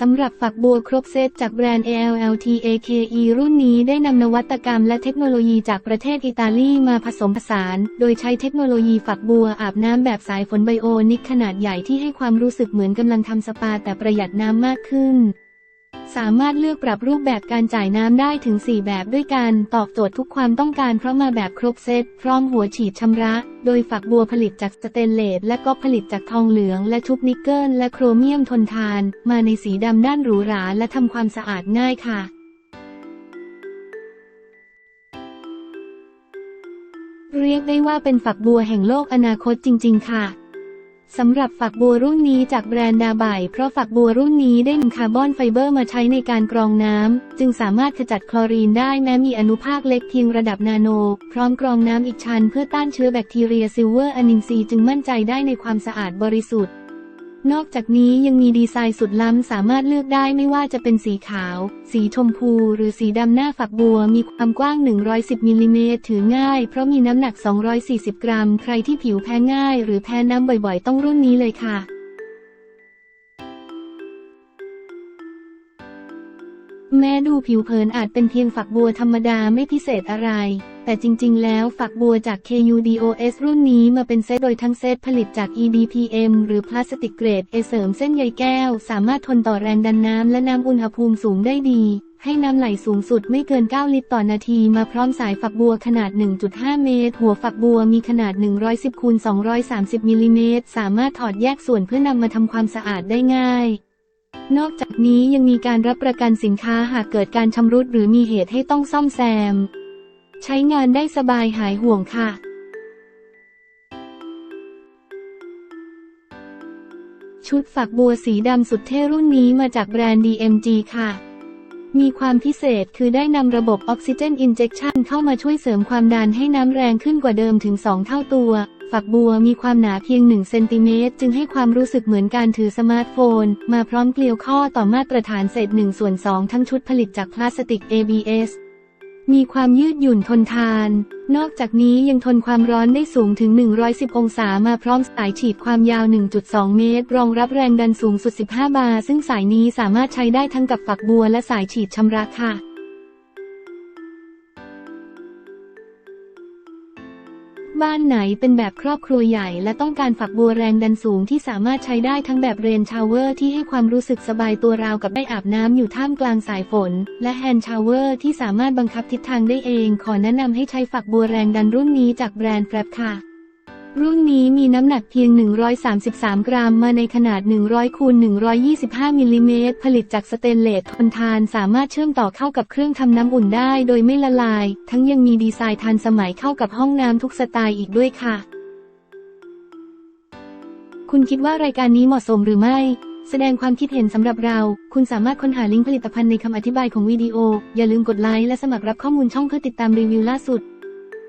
สำหรับฝักบัวครบเซตจากแบรนด์ ALLTAKE รุ่นนี้ได้นำนวัตกรรมและเทคโนโลยีจากประเทศอิตาลีมาผสมผสาน โดยใช้เทคโนโลยีฝักบัวอาบน้ำแบบสายฝนไบโอนิกขนาดใหญ่ที่ให้ความรู้สึกเหมือนกำลังทำสปาแต่ประหยัดน้ำมากขึ้น สามารถเลือกปรับรูปแบบการจ่ายน้ำได้ถึง 4 แบบด้วยกัน ตอบโจทย์ทุกความต้องการเพราะมาแบบครบเซตพร้อมหัวฉีดชำระ โดยฝักบัวผลิตจากสเตนเลสและก็ผลิตจากทองเหลือง และชุบนิกเกิลและโครเมียมทนทาน มาในสีดำด้านหรูหราและทำความสะอาดง่ายค่ะเรียกได้ว่าเป็นฝักบัวแห่งโลกอนาคตจริง ๆ ค่ะ สำหรับฝักบัวรุ่นนี้จากแบรนด์ดาบายเพราะฝักบัวรุ่นนี้ได้นำคาร์บอนไฟเบอร์มาใช้ในการกรองน้ำ จึงสามารถขจัดคลอรีนได้แม้มีอนุภาคเล็กเพียงระดับนาโน พร้อมกรองน้ำอีกชั้นเพื่อต้านเชื้อแบคทีเรียซิลเวอร์อนินซีจึงมั่นใจได้ในความสะอาดบริสุทธิ์ นอกจากนี้ยังมีดีไซน์สุดล้ำสามารถเลือกได้ไม่ว่าจะเป็นสีขาว สีชมพู หรือสีดำหน้าฝักบัว มีความกว้าง 110มิลลิเมตรถือง่าย เพราะมีน้ำหนัก 240 กรัม ใครที่ผิวแพ้ง่าย หรือแพ้น้ำบ่อยๆ ต้องรุ่นนี้เลยค่ะแม้ดูผิวเผินอาจเป็นเพียงฝักบัวธรรมดาไม่พิเศษอะไร แต่จริง ๆ แล้วฝักบัวจาก KUDOS รุ่นนี้มาเป็นเซตโดยทั้งเซตผลิตจาก EDPM หรือพลาสติกเกรด เอเสริมเส้นใยแก้ว สามารถทนต่อแรงดันน้ำและน้ำอุณหภูมิสูงได้ดี ให้น้ำไหลสูงสุดไม่เกิน 9 ลิตรต่อนาทีมาพร้อมสายฝักบัวขนาด 1.5 เมตร หัวฝักบัวมีขนาด 110คูณ230มิลลิเมตรสามารถถอดแยกส่วนเพื่อนำมาทำความสะอาดได้ง่ายนอกจากนี้ยังมีการรับประกันสินค้าหากเกิดการชำรุดหรือมีเหตุให้ต้องซ่อมแซม ใช้งานได้สบายหายห่วงค่ะชุดฝักบัวสีดำสุดเท่รุ่นนี้มาจากแบรนด์ DMG ค่ะ มีความพิเศษคือได้นำระบบออกซิเจนอินเจ t ชันเข้ามาช่วยเสริมความดันให้น้ำแรงขึ้นกว่าเดิมถึง 2 เท่าตัว ฝักบัวมีความหนาเพียง 1 เซนติเมตร จึงให้ความรู้สึกเหมือนการถือสมาร์ทโฟน มาพร้อมเกลียวข้อต่อมาตรฐานเศษ1ส่วน2ทั้งชุดผลิตจากพลาสติก ABS มีความยืดหยุ่นทนทาน นอกจากนี้ยังทนความร้อนได้สูงถึง 110 องศามาพร้อมสายฉีดความยาว 1.2 เมตร รองรับแรงดันสูงสุด 15 บาร์ซึ่งสายนี้สามารถใช้ได้ทั้งกับฝักบัวและสายฉีดชำระค่ะ บ้านไหนเป็นแบบครอบครัวใหญ่ และต้องการฝักบัวแรงดันสูงที่สามารถใช้ได้ทั้งแบบเรนชาวเวอร์ที่ให้ความรู้สึกสบายตัวราวกับได้อาบน้ำอยู่ท่ามกลางสายฝน และแฮนด์ชาวเวอร์ที่สามารถบังคับทิศทางได้เอง ขอแนะนำให้ใช้ฝักบัวแรงดันรุ่นนี้จากแบรนด์แฟรบค่ะ รุ่นนี้มีน้ำหนักเพียง 133 กรัม มาในขนาด 100คูณ125มิลลิเมตร ผลิตจากสเตนเลสทนทานสามารถเชื่อมต่อเข้ากับเครื่องทำน้ำอุ่นได้โดยไม่ละลาย ทั้งยังมีดีไซน์ทันสมัยเข้ากับห้องน้ำทุกสไตล์อีกด้วยค่ะ คุณคิดว่ารายการนี้เหมาะสมหรือไม่ แสดงความคิดเห็นสำหรับเรา คุณสามารถค้นหาลิงก์ผลิตภัณฑ์ในคำอธิบายของวิดีโอ อย่าลืมกดไลค์และสมัครรับข้อมูลช่องเพื่อติดตามรีวิวล่าสุด